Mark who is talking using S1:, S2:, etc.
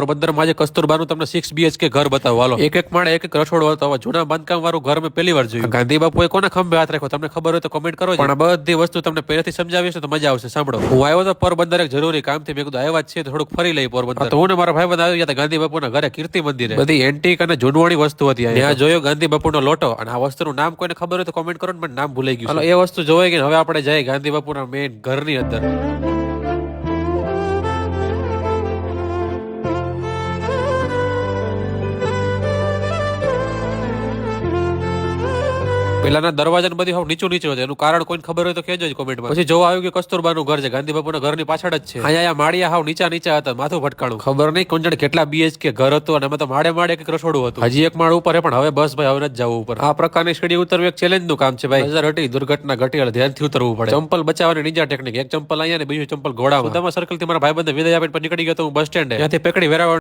S1: પોરબંદરમાં આજે કસ્તુરબાનું તમને સિક્સ બીએચકે ઘર બતાવો. હાલો. એક એક માળે એક એક રસોડ હતો હવે જૂના બાંધકામ વાળું ઘર મેં પહેલી વાર જોયું. ગાંધી બાપુએ કોને ખંભે હાથ રાખ્યો? તમને ખબર હોય તો કમેન્ટ કરો પણ બધી વસ્તુ તમને પહેલેથી સમજાવીશ તો મજા આવશે સાંભળો. હું આવ્યો તો પોરબંદર એક જરૂરી કામથી મેં કીધું આવ્યા જ છે તો થોડુંક ફરી લઈ પોરબંદર. તો હું ને મારા ભાઈ બંધ આવી ગયા હતા ગાંધી બાપુના ઘરે કીર્તિ મંદિરે. બધી એન્ટિક અને જૂનવાણી વસ્તુ હતી ત્યાં જોયો ગાંધી બાપુનો લોટો અને આ વસ્તુનું નામ કોઈને ખબર હોય તો કોમેન્ટ કરો ને મને નામ ભૂલાઈ ગયું એ વસ્તુ જોવાય કે હવે આપણે જઈએ ગાંધી બાપુના મેઇન ઘરની અંદર. પેલાના દરવાજા બધી હાવ નીચું નીચું છે. એનું કારણ કોઈને ખબર હોય તો કહેજો જ કોમેન્ટમાં પછી જોવા આવ્યું કે કસ્તુરબાનું ઘર છે. ગાંધી બાપુના ઘરની પાછળ જ છે. અહીંયા માળિયા હાવ નીચા નીચા હતા માથું ભટકાણું. ખબર નહીં કોણ જાણે કેટલા બીએચકે ઘર હતું અને એમાં તો માળે માળે એક રસોડું હતું. હજી એક માળ ઉપર પણ હવે બસ ભાઈ હવે નથી જવું ઉપર. આ પ્રકારની સીડી ઉતરવું એક ચેલેન્જનું કામ છે ભાઈ. નજર હટી દુર્ઘટના ઘટી એટલે ધ્યાનથી ઉતરવું પડે. ચંપલ બચાવવાની નીચા ટેકનિક એક ચંપલ અહીંયા ને બીજું ચંપલ ઘોડા સુદામા સર્કલથી મારા ભાઈ બંધ વિદાય આપીને નીકળી ગયો તો હું બસ સ્ટેન્ડ ત્યાંથી પેકડી વેરાવળ